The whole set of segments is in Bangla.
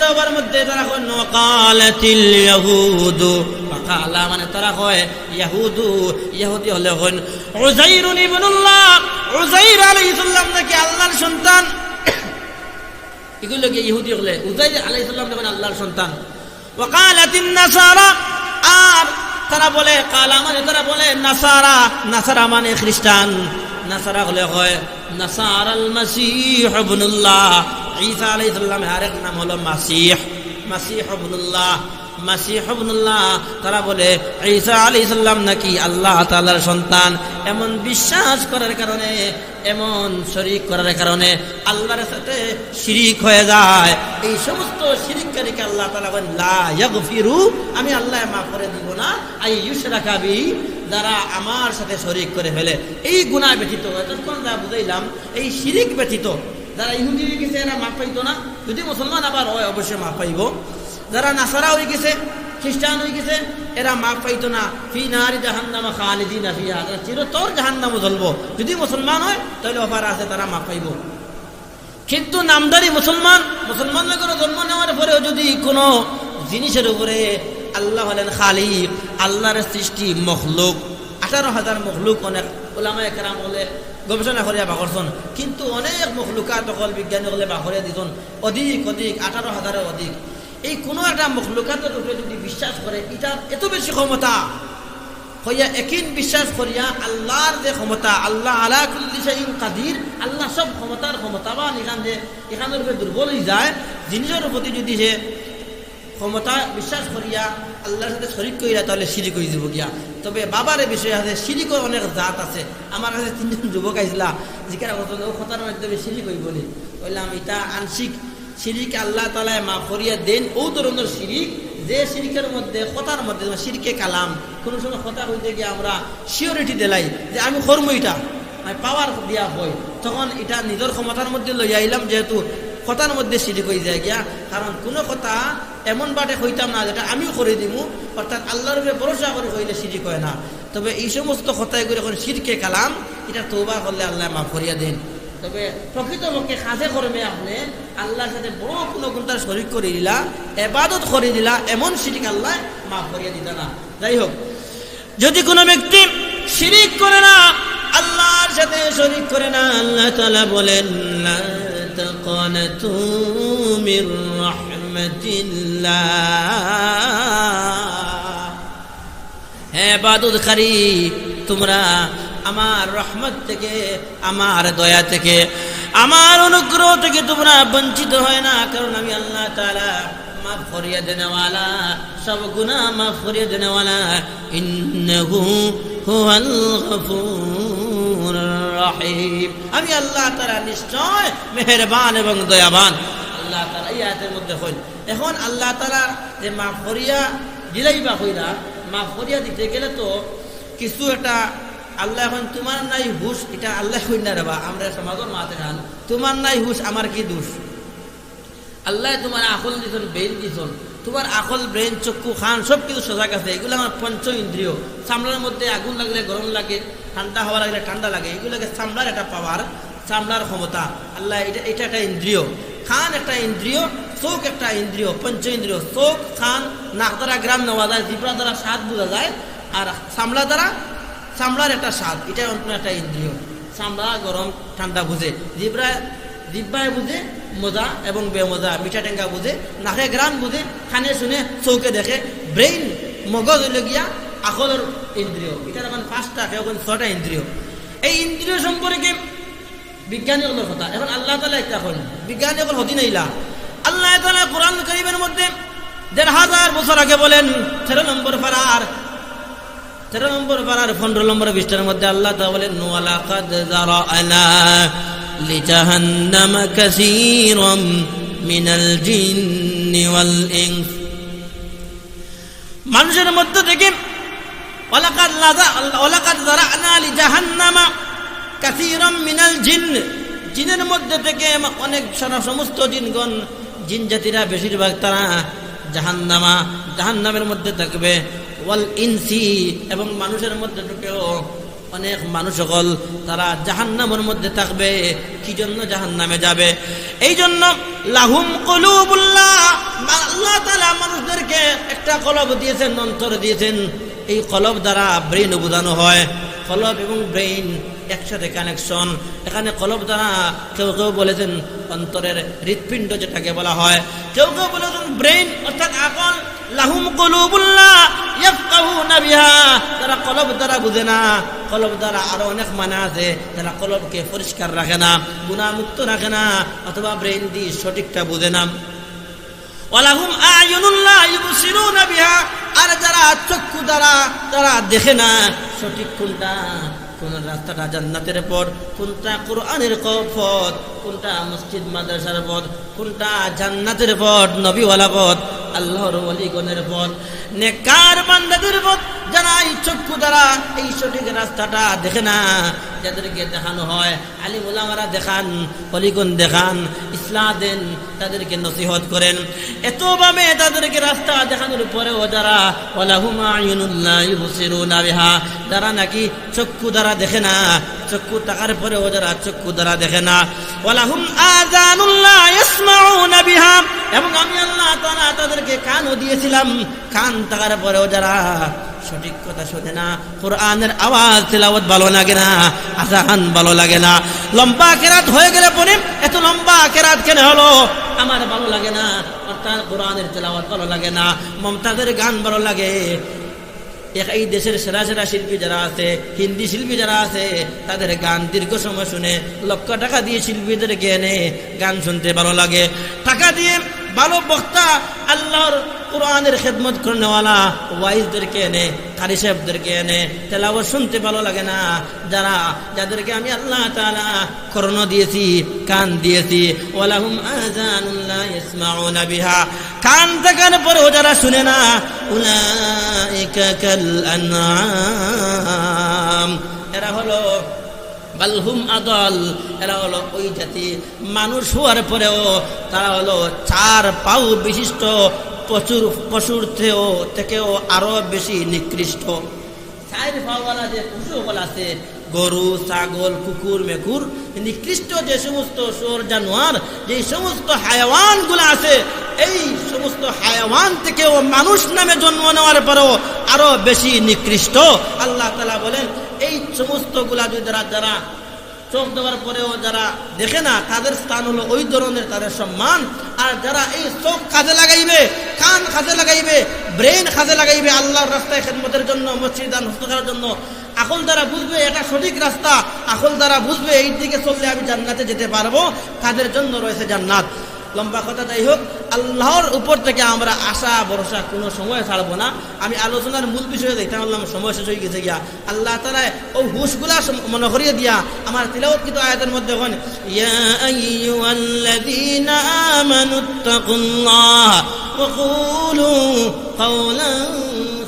তওবার মধ্যে তারা কয় ওয়াকালাতিল ইয়াহুদু। ওয়াকালা মানে তারা কয়, ইয়াহুদু ইহুদি হলে কয় উযাইরুন ইবনুল্লাহ, উযাইর আলাইহিস নাকি আল্লাহর সন্তান? এগুলো কি ইহুদি হলে, উযাইর আলাইহিস যখন আল্লাহর সন্তান? ওয়াকালাতিন নাসারা আর তারা বলে, কালা মানে তারা বলে, নাসারা। নাসারা মানে খ্রিস্টান। নাসারা হলে হয় নাসার আল মাসিহ ইবনুল্লাহ। ঈসা আলাইহিস সালামের আরেক নাম হলো মাসিহ। মাসিহ ইবনুল্লাহ। মাসিহ ইবনুল্লাহ, তারা বলে, ঈসা আলাইহিস সালাম নাকি আল্লাহ তাআলার সন্তান? এমন বিশ্বাস করার কারণে, এমন শরিক করার কারণে আল্লাহর সাথে শিরিক হয়ে যায়। এই সমস্ত শিরিককারীকে আল্লাহ তাআলা বলেন ইয়াগফিরু, আমি আল্লাহ মাফ করে দিব না। আই ইউশরাকা বি, যারা আমার সাথে শরিক করে ফেলে। এই গুনাহ ব্যতীত, এতক্ষণ যা বুঝাইলাম, এই শিরিক ব্যতীত যারা ইহুদি হয়ে গেছে, এরা মাফ পাইতো না। যদি মুসলমান আবার হয়, অবশ্যই মাফ পাইব। যারা নাসারা হয়ে গেছে, খ্রিস্টান হয়ে গেছে, এরা মাফ পাইতো না। ফি নারি জাহান্নামা খালিদিনা ফিহা। তারা চিরতর জাহান্নামে জ্বলবো। যদি মুসলমান হয়, তাহলে অফার আছে, তারা মাফ পাইব। কিন্তু নামদারি মুসলমান মুসলমান করে জন্ম নেওয়ার পরেও যদি কোনো জিনিসের উপরে আল্লাহ হলেন খালিক, আল্লাহর সৃষ্টি মখলুক, আঠারো হাজার মখলুক অনেক ওলামা একরাম হলে গবেষণা করিয়া বাকরছন কিন্তু অনেক মখলুকাত অকল বিজ্ঞানী হলে বাকরিয়া দিছন অধিক অধিক আঠারো হাজারের অধিক। এই কোনো একটা মখলুকাতের উপরে যদি বিশ্বাস করে এটার এত বেশি ক্ষমতা। হইয়া একিন বিশ্বাস করিয়া আল্লাহর যে ক্ষমতা, আল্লাহ আলা কুল্লি শাইইন কাদির আল্লাহ সব ক্ষমতার ক্ষমতাবান। এখান যে এখানের উপরে দুর্বল হয়ে যায় জিনিসের প্রতি যদি সে ক্ষমতা বিশ্বাস করিয়া আল্লাহর সাথে শরিক করিয়া তাহলে সিরিক হয়ে যাব গিয়া। তবে বাবার বিষয় আছে সিরিকও অনেক জাত আছে। আমার কাছে তিনজন যুবক আইসলা করতো ও কথার মাধ্যমে সিরিক হইব বলি বললাম এটা আংশিক সিরিক আল্লাহ তালায় মা করিয়া দেন। ও ধরনের সিরিক যে সিরিকের মধ্যে, কথার মধ্যে সিরিকে কালাম, কোনো সময় কথা হইতে গিয়ে আমরা সিওরিটি দিলাই যে আমি কর্ম এটা, আমি পাওয়ার দিয়া হয় তখন এটা নিজের ক্ষমতার মধ্যে লই আইলাম, যেহেতু কথার মধ্যে সিরিক হয়ে যায় গিয়া। কারণ কোনো কথা এমন বাটে হইতাম না যেটা আমিও করে দিব অর্থাৎ আল্লাহর উপরে ভরসা করে হইলে সিরিক হয় না। তবে এই সমস্ত কথায় করে এখন সিরকে কালাম, এটা তোবা করলে আল্লাহ মাফ করিয়া দেন। তবে প্রকৃতপক্ষে কাজে করবে আপনি, আল্লাহর সাথে বড় কোনো গুণটার শরিক করে দিলা, এবাদত করে দিলা, এমন সিরিক আল্লাহ মাফ করিয়া দিত না। যাই হোক, যদি কোনো ব্যক্তি শিরিক করে না, আল্লাহর সাথে শরিক করে না, আল্লাহ তাআলা বলেন রাহমাতিল্লাহ হে বাদুদখারি তোমরা আমার রহমত থেকে, আমার দয়া থেকে, আমার অনুগ্রহ থেকে তোমরা বঞ্চিত হয় না, কারণ আমি আল্লাহ তাআলা মাফ করিয়া দেনেওয়ালা, সব গুনাহ মাফ করিয়া দেনেওয়ালা। ইন্নাহু হুয়াল গফুর রহিম। আমি আল্লাহ তাআলা নিশ্চয় মেহেরবান এবং দয়াবান। আল্লাহ তাআলা এই আয়াতের মধ্যে হইল। এখন আল্লাহ তাআলা যে মাফ করিয়া দিলাই বা মাফ করিয়া দিতে গেলে তো কিছু একটা আল্লাহ এখন তোমার নাই এটা আল্লাহ না আমরা সমাজের মাতে খান তোমার নাই আমার কি দোষ? আল্লাহ তোমার আকল তোমার আকল ব্রেন, চক্ষু খান সব কিছু সজাগ আছে এগুলো আমার পঞ্চ ইন্দ্রিয়। চামড়ার মধ্যে আগুন লাগলে, গরম লাগে, ঠান্ডা হওয়া লাগলে ঠান্ডা লাগে, এগুলোকে চামড়ার একটা পাওয়ার চামড়ার ক্ষমতা। আল্লাহ, এটা এটা একটা ইন্দ্রিয়। খান একটা ইন্দ্রিয় চোখ একটা ইন্দ্রিয় পঞ্চ ইন্দ্রিয় চোখ খান নাক দ্বারা গ্রাম নেওয়া যায় জিব্রা দ্বারা স্বাদ বোঝা যায় আর চামড়া দ্বারা চামড়ার একটা স্বাদ এটা অন্য একটা ইন্দ্রিয় চামড়া গরম ঠান্ডা বুঝে জিব্রা জিব্বায় বুঝে মজা এবং বেমজা মিঠা টেঙ্গা বুঝে নাকে গ্রাম বুঝে খানে শুনে চৌকে দেখে ব্রেইন মগজ হইল গিয়া আকলের ইন্দ্রিয় এটা এখন পাঁচটা এখন ছটা ইন্দ্রিয় এই ইন্দ্রিয় সম্পর্কে বিজ্ঞানী হলো কথা। এখন আল্লাহ তালা একটা এখন বিজ্ঞানী এখন হতি নাইলা আল্লাহ তালা কোরআন করিমের মধ্যে দেড় হাজার বছর আগে বলেন, তেরো নম্বর পাড়ার, তেরো নম্বর পাড়ার পনেরো নম্বর বিশটার মধ্যে আল্লাহ তা বলেন ওয়ালাকাদ যারাআনা লিজাহান্নামা কাসীরাম মিনাল জিন্নি ওয়াল ইনস। মানুষের মধ্য থেকে, ওয়ালাকাদ লাযা ওয়ালাকাদ যারাআনা লিজাহান্নামা কাসীরাম মিনাল জিন। জিনের মধ্যে থেকে অনেক সারা- সমস্ত জিনগণ, জিন জাতিরা বেশিরভাগ তারা জাহান্নামা, জাহান্নামের মধ্যে থাকবে। ওয়াল ইনসি, এবং মানুষের মধ্যে ঢুকেও অনেক মানুষ সকল তারা জাহান্নামের মধ্যে থাকবে। কি জন্য জাহান্নামে যাবে? এই জন্য লাহুম কলুবুল্লাহ আল্লাহ তাআলা মানুষদেরকে একটা কলব দিয়েছেন, অন্তর দিয়েছেন। এই কলব দ্বারা ব্রেন বোঝানো হয়। কলব এবং ব্রেইন একসাথে কানেকশন এখানে কলব দ্বারা কেউ কেউ বলেছেন অন্তরের হৃৎপিণ্ড যেটাকে বলা হয়। কেউ কেউ বলেছেন ব্রেইন অর্থাৎ আকল, লাহুম কলুবুল্লাহ, ইয়াফকাহুনা বিহা। তারা কলব দ্বারা বুঝে না, কলব দ্বারা আরও অনেক মানে আছে, তারা কলবকে পরিষ্কার রাখে না, গুণামুক্ত রাখে না, অথবা ব্রেইন দিয়ে সঠিকটা বুঝে না। ওয়ালাহুম আয়ুনুল্লাহ ইউবসিরুনা বিহা। আর যারা চক্ষু দ্বারা তারা দেখে না, সঠিক কোনটা? কোন রাস্তাটা জান্নাতের পথ, কোনটা কোরআনের পথ, কোনটা মসজিদ, মাদ্রাসার পথ, কোনটা জান্নাতের পথ, নবীওয়ালা পথ, আল্লাহর অলিগণের পথ নেকার বান্দাদের পথ, যারা এই চক্ষু দ্বারা এই সঠিক রাস্তাটা দেখে না যাদেরকে দেখানো হয়, আলিম ওলামারা দেখান হলিগুন দেখান ইসলাম দেন, তাদেরকে নসিহত করেন। এতভাবে তাদেরকে রাস্তা দেখানোর পরেও যারা ওলাহুমা ইউনুল্লাহ বিহা, যারা নাকি চক্ষু দ্বারা দেখে না চক্ষু থাকার পরেও যারা চক্ষু দ্বারা দেখে না। ওলাহুম আযানুল্লাহ ইয়াসমাউনা বিহা। এবং আমি আল্লাহ তাআলা তাদেরকে কানও দিয়েছিলাম। কান থাকার পরেও যারা সঠিক কথা শোনে না, কোরআনের আওয়াজ, তেলাওয়াত ভালো লাগে না, আজান ভালো লাগে না। লম্বা কেরাত হয়ে গেলে পরে এত লম্বা কেরাত কেন হলো? আমার ভালো লাগে না, অর্থাৎ কোরআনের তেলাওয়াত ভালো লাগে না, মমতাজের গান ভালো লাগে এই দেশের সেরা সেরা শিল্পী যারা আছে, হিন্দি শিল্পী যারা আছে, তাদের গান দীর্ঘ সময় শুনে লক্ষ টাকা দিয়ে শিল্পীদেরকে এনে গান শুনতে ভালো লাগে। টাকা দিয়ে ভালো বক্তা আল্লাহর কোরআনের খেদমত করেনেওয়ালা ওয়াইজদেরকে এনে কারি সাহেবদেরকে এনে তেলাওয়াত শুনতে ভালো লাগে না। যারা, যাদেরকে আমি আল্লাহ তাআলা করণ দিয়েছি, কান দিয়েছি, ওয়ালাহুম আযানুল্লাহ বিহা। কান থাকার পরেও যারা শুনে না এরা হলো বালহুম আদল। এরা হলো ওই জাতি। মানুষ হওয়ার পরেও তারা হলো চার পাউ বিশিষ্ট, প্রচুর পশুর থেকেও থেকেও আরও বেশি নিকৃষ্ট। চার পাওয়ালা যে পশুগুলো আছে, গরু, ছাগল, কুকুর, মেকুর, নিকৃষ্ট যে সমস্ত সোর জানোয়ার, যে সমস্ত হায়াওয়ানগুলো আছে এই সমস্ত হায়াওয়ান থেকেও মানুষ নামে জন্ম নেওয়ার পরেও আরও বেশি নিকৃষ্ট। আল্লাহ তালা বলেন, এই সমস্তগুলা যদি যারা যারা চোখ দেওয়ার পরেও যারা দেখে না, তাদের স্থান হলো ওই ধরনের তাদের সম্মান। আর যারা এই চোখ কাজে লাগাইবে, কান কাজে লাগাইবে, ব্রেন কাজে লাগাইবে, আল্লাহর রাস্তায় খেদমতের জন্য, মসজিদ নষ্ট করার জন্য আকল দ্বারা বুঝবে এটা সঠিক রাস্তা আকল দ্বারা বুঝবে এই দিকে চললে আমি জান্নাতে যেতে পারব, তাদের জন্য রয়েছে জান্নাত। লম্বা কথা যাই হোক আল্লাহর উপর থেকে আমরা আশা, ভরসা কোনো সময় ছাড়বো না। আমি আলোচনার মূল বিষয়ে দেখতে পারলাম সময় শেষ হয়ে গেছে গিয়া। আল্লাহ তালা ও হুশগুলা মনে করিয়ে দিয়া আমার তিলাওত কিন্তু আয়াতের মধ্যে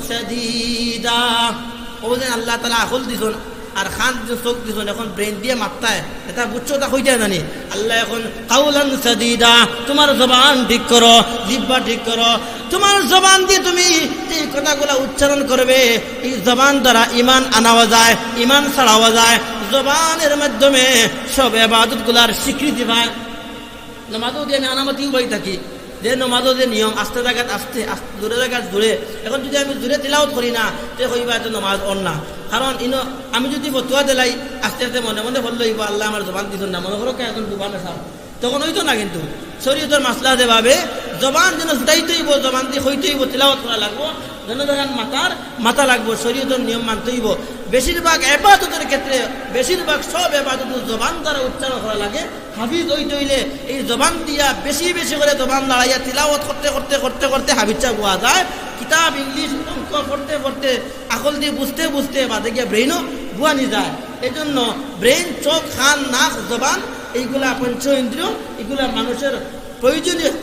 সাদীদা। আল্লাহ তালা আকল দিছুন। আর খান চোখ এখন ব্রেন দিয়ে মাত্তায়, এটা বুঝছ তা হইতে জানি। আল্লাহ এখন কাউলান সাদিদা, তোমার জবান ঠিক করো, জিব্বা ঠিক করো। তোমার জবান দিয়ে তুমি এই কথাগুলো উচ্চারণ করবে। এই জবান দ্বারা ইমান আনাওয়া যায় ইমান ছাড়াওয়া যায়। জবানের মাধ্যমে সব এবাদতগুলার স্বীকৃতি পায়। নমাজও দিয়ে আমি আনামতিও পাই থাকি। যে নমাজও যে নিয়ম, আস্তে জায়গাত আস্তে আস্তে দূরে জায়গাত দূরে। এখন যদি আমি দূরে তিলাওত করি না, তে হইবা নমাজ অন না কারণ ইনো, আমি যদি ফতুয়া দিলাই, আস্তে আস্তে মনে মনে বলল, ইবা আল্লাহ আমার জবান দিত না। মনে করো কে এখন দুবানে চাও তখন হইতো না কিন্তু। শরীয়তের মাসলা ভাবে জবান যেন ফুটাইতে হইব জবান দিয়ে হইতে হইব তিলাওত করা লাগবো, যেন দেখেন মাতার মাথা লাগবো, শরীয়তের নিয়ম মানতে হইব বেশিরভাগ এবাদতের ক্ষেত্রে, বেশিরভাগ সব এবাদত জবান দ্বারা উচ্চারণ করা লাগে। হাফিজ হইতে হইলে এই জবান দিয়া বেশি বেশি করে জবান দাঁড়াইয়া তিলাওয়াত করতে করতে করতে করতে হাফিজটা বোয়া যায়। কিতাব, ইংলিশ, অঙ্ক করতে করতে আকল দিয়ে বুঝতে বুঝতে বাদে গিয়ে ব্রেইনও বুয়ানি যায়। এই জন্য ব্রেইন চোখ খান নাক, জবান, এইগুলা পঞ্চ ইন্দ্রিয় এগুলা মানুষের প্রয়োজনীয়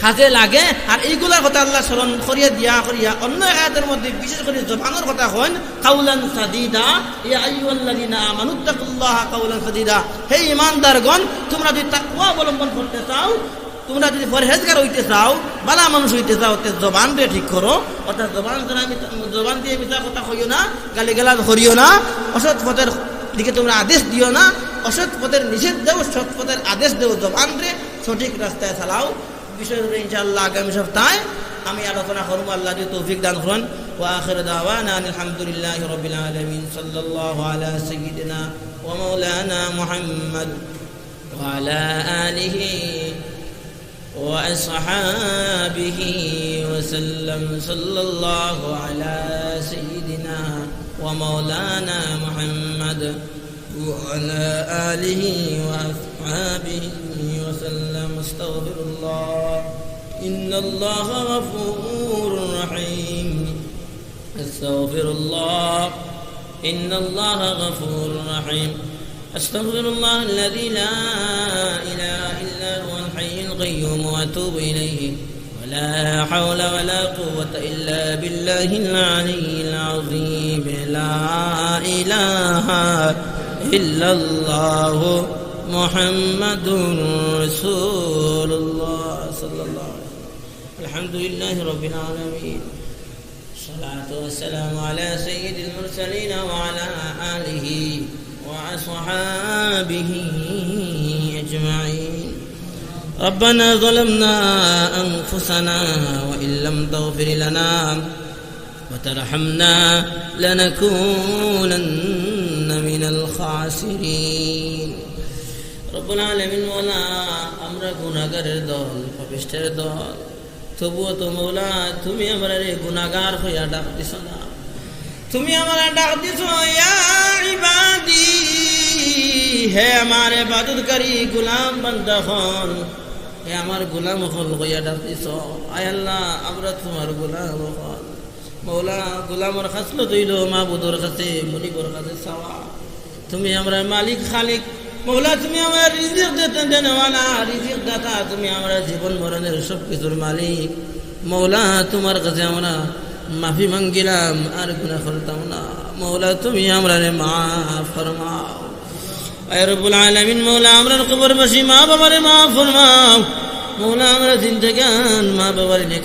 কাজে লাগে, আর এইগুলার কথা আল্লাহ স্মরণ করিয়া দিয়া করিয়া অন্য আয়াতের মধ্যে বিশেষ করে জবানের কথা হন কাউলান সাদিদা, ইয়া আইয়ুহাল্লাযিনা আমানুত্তাকুল্লাহ কাউলান সাদিদা। হে ঈমানদারগণ তোমরা যদি তাকওয়া অবলম্বন করতে চাও, তোমরা যদি পরহেজগার হইতে চাও, বালা মানুষ হইতে চাও, তে জবান দিয়ে ঠিক করো। অর্থাৎ জবান জবান দিয়ে মিথ্যা কথা কইও না গালি গালাজ করিও না, অসৎ পথের দিকে তোমরা আদেশ দিও না, অসৎ পথের নিষেধ দেও, সৎ পথের আদেশ দেও, জবান রে সঠিক রাস্তায় চালাও। বিষয়গুলো ইনশাআল্লাহ আগামী সপ্তাহে আমি আলোচনা করবো আল্লাহ দিয়ে তৌফিক দান করুন وآخر دعوانا أن الحمد لله رب العالمين صلى الله على سيدنا ومولانا محمد وعلى آله وأصحابه وسلم صلى الله على سيدنا ومولانا محمد وعلى آله وأصحابه وسلم استغفر الله. إن الله غفور رحيم. أستغفر الله. إن الله غفور رحيم. أستغفر الله الذي لا إله إلا هو الحي القيوم وأتوب إليه. ولا حول ولا قوة إلا بالله العلي العظيم. لا إله إلا الله. محمد رسول الله صلى الله عليه وسلم. الحمد لله رب العالمين. الصلاة والسلام على سيد المرسلين وعلى آله وأصحابه أجمعين. ربنا ظلمنا أنفسنا وإن لم تغفر لنا وترحمنا لنكونن من الخاسرين. রব্বুল আলমিন মৌলা, আমরা গুণাগারের দল পাপিষ্টের দল। তবুও তো মৌলা, তুমি আমার এই গুণাগার হইয়া ডাক দিছ না। তুমি আমার ডাক দিছ ইবাদি, হে আমার বাদুদকারী গুলাম বান্দাহন হে আমার গোলাম হল হইয়া ডাক দিছ। আয় আল্লাহ, আমরা তোমার গোলাম হল মৌলা, গোলামর খাসলো মা মাহবুদর কাছে, মনিবর কাছে সাওয়া তুমি আমরা মালিক, খালিক মৌলা, তুমি আমার রিজিক দিতে দেনওয়ালা, রিজিক দাতা, তুমি আমরা জীবন মরণের সব কিছুর মালিক। মৌলা, তোমার কাছে আমরা মাফি মাঙ্গিলাম, আর গুণা করতাম না। মৌলা, তুমি আমরা রে মা ফরমাও। আয় রব্বুল আলামিন, মৌলা, আমরা কবর বসি মা বাবারে মা ফরমাও। মৌলা, আমরা জিন্দগান মা বাবার নেক